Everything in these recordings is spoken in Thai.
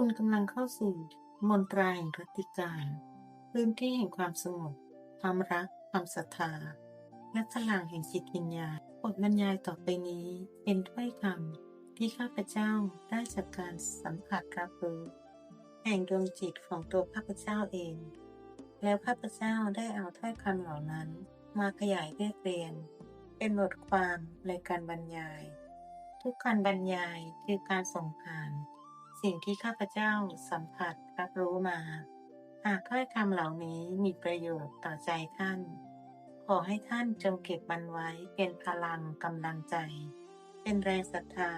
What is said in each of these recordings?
คุณกำลังเข้าสู่มนตราแห่งรัตติการพื้นที่แห่งความสงบความรัก ความศรัทธา และพลังแห่งจิตวิญญาณบทบรรยายต่อไปนี้ เป็นถ้อยคำที่ข้าพเจ้าได้จากการสัมผัสรับรู้แห่งดวงจิตของตัวข้าพเจ้าเอง แล้วข้าพเจ้าได้เอาถ้อยคำเหล่านั้น มาขยายเรียบเรียงเป็นบทความในการบรรยาย ทุกการบรรยายคือการส่งผ่าน สิ่งที่ข้าพเจ้าสัมผัสรับรู้มา หากถ้อยคำเหล่านี้มีประโยชน์ต่อใจท่าน ขอให้ท่านจงเก็บมันไว้เป็นพลังกำลังใจ เป็นแรงศรัทธา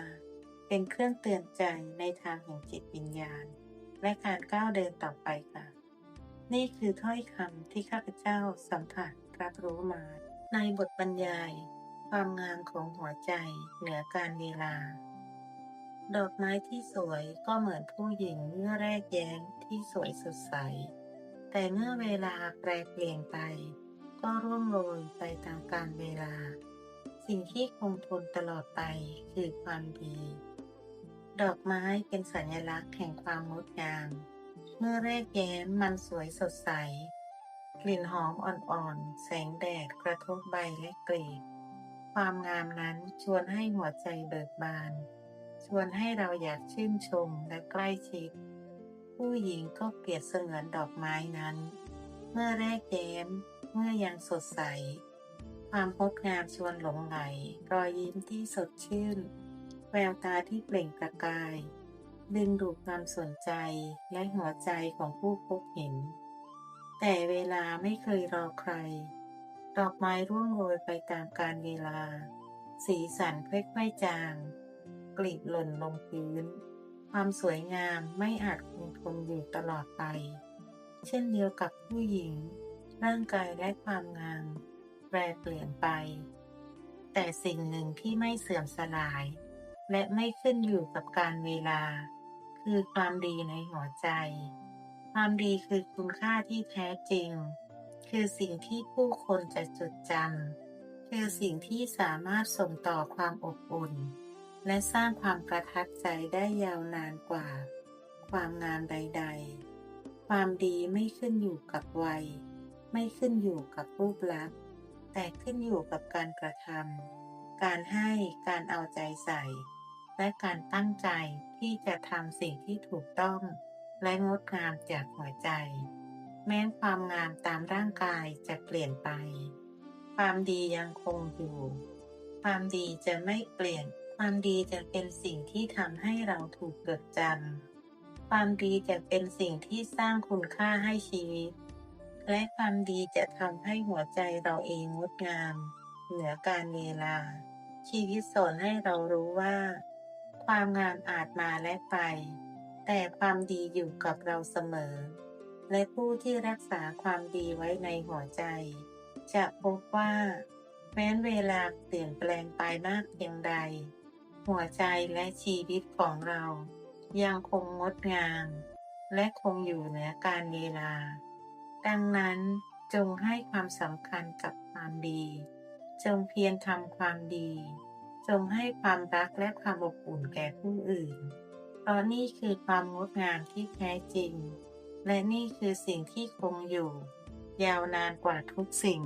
เป็นเครื่องเตือนใจในทางแห่งจิตวิญญาณ และการก้าวเดินต่อไปค่ะ นี่คือถ้อยคำที่ข้าพเจ้าสัมผัสรับรู้มา ในบทบรรยาย ความงามของหัวใจเหนือการเวลา ดอกไม้ที่สวยก็เหมือนผู้หญิงเมื่อแรกแย้งที่สวยสดใส แต่เมื่อเวลาแปรเปลี่ยนไป ก็ร่วงโรยไปตามกาลเวลา สิ่งที่คงทนตลอดไปคือความดี ดอกไม้เป็นสัญลักษณ์แห่งความงดงาม เมื่อแรกแย้มมันสวยสดใส กลิ่นหอมอ่อนๆ แสงแดดกระทบใบและกลีบความงามนั้นชวนให้หัวใจเบิกบาน วนให้เราอยากชื่นชมและใกล้ชิด ผู้หญิงก็เปรียบเสมือนดอกไม้นั้น เมื่อแรกแย้มเมื่อยังสดใส ความงดงามชวนหลงไหล รอยยิ้มที่สดชื่น แววตาที่เปล่งประกาย ดึงดูดความสนใจและหัวใจของผู้พบเห็น แต่เวลาไม่เคยรอใคร ดอกไม้ร่วงโรยไปตามกาลเวลา สีสันค่อยๆจาง กลีบหล่นลงพื้น ความสวยงามไม่อาจคงทนอยู่ตลอดไป เช่นเดียวกับผู้หญิง ร่างกายและความงามแปรเปลี่ยนไป แต่สิ่งหนึ่งที่ไม่เสื่อมสลาย และไม่ขึ้นอยู่กับการเวลา คือความดีในหัวใจ ความดีคือคุณค่าที่แท้จริง คือสิ่งที่ผู้คนจะจดจำคือสิ่งที่สามารถส่งต่อความอบอุ่น และสร้างความประทับใจได้ยาวนานกว่า ความงามใด ๆ ความดีไม่ขึ้นอยู่กับวัย ไม่ขึ้นอยู่กับรูปลักษณ์ แต่ขึ้นอยู่กับการกระทำการให้ การเอาใจใส่ และการตั้งใจที่จะทำสิ่งที่ถูกต้อง และงดงามจากหัวใจ แม้ความงามตามร่างกายจะเปลี่ยนไป ความดียังคงอยู่ ความดีจะไม่เปลี่ยน ความดีจะเป็นสิ่งที่ทำให้เราถูกจดจำ ความดีจะเป็นสิ่งที่สร้างคุณค่าให้ชีวิต และความดีจะทำให้หัวใจเราเองงดงาม เหนือการเวลา ชีวิตสอนให้เรารู้ว่า ความงามอาจมาและไป แต่ความดีอยู่กับเราเสมอ และผู้ที่รักษาความดีไว้ในหัวใจ จะพบว่าแม้นเวลาเปลี่ยนแปลงไปมากเพียงใด หัวใจและชีวิตของเรา ยังคงงดงาม และคงอยู่เหนือการเวลา ดังนั้นจงให้ความสำคัญกับความดี จงเพียรทำความดี จงให้ความรักและความอบอุ่นแก่ผู้อื่น เพราะนี่คือความงดงามที่แท้จริง และนี่คือสิ่งที่คงอยู่ ยาวนานกว่าทุกสิ่ง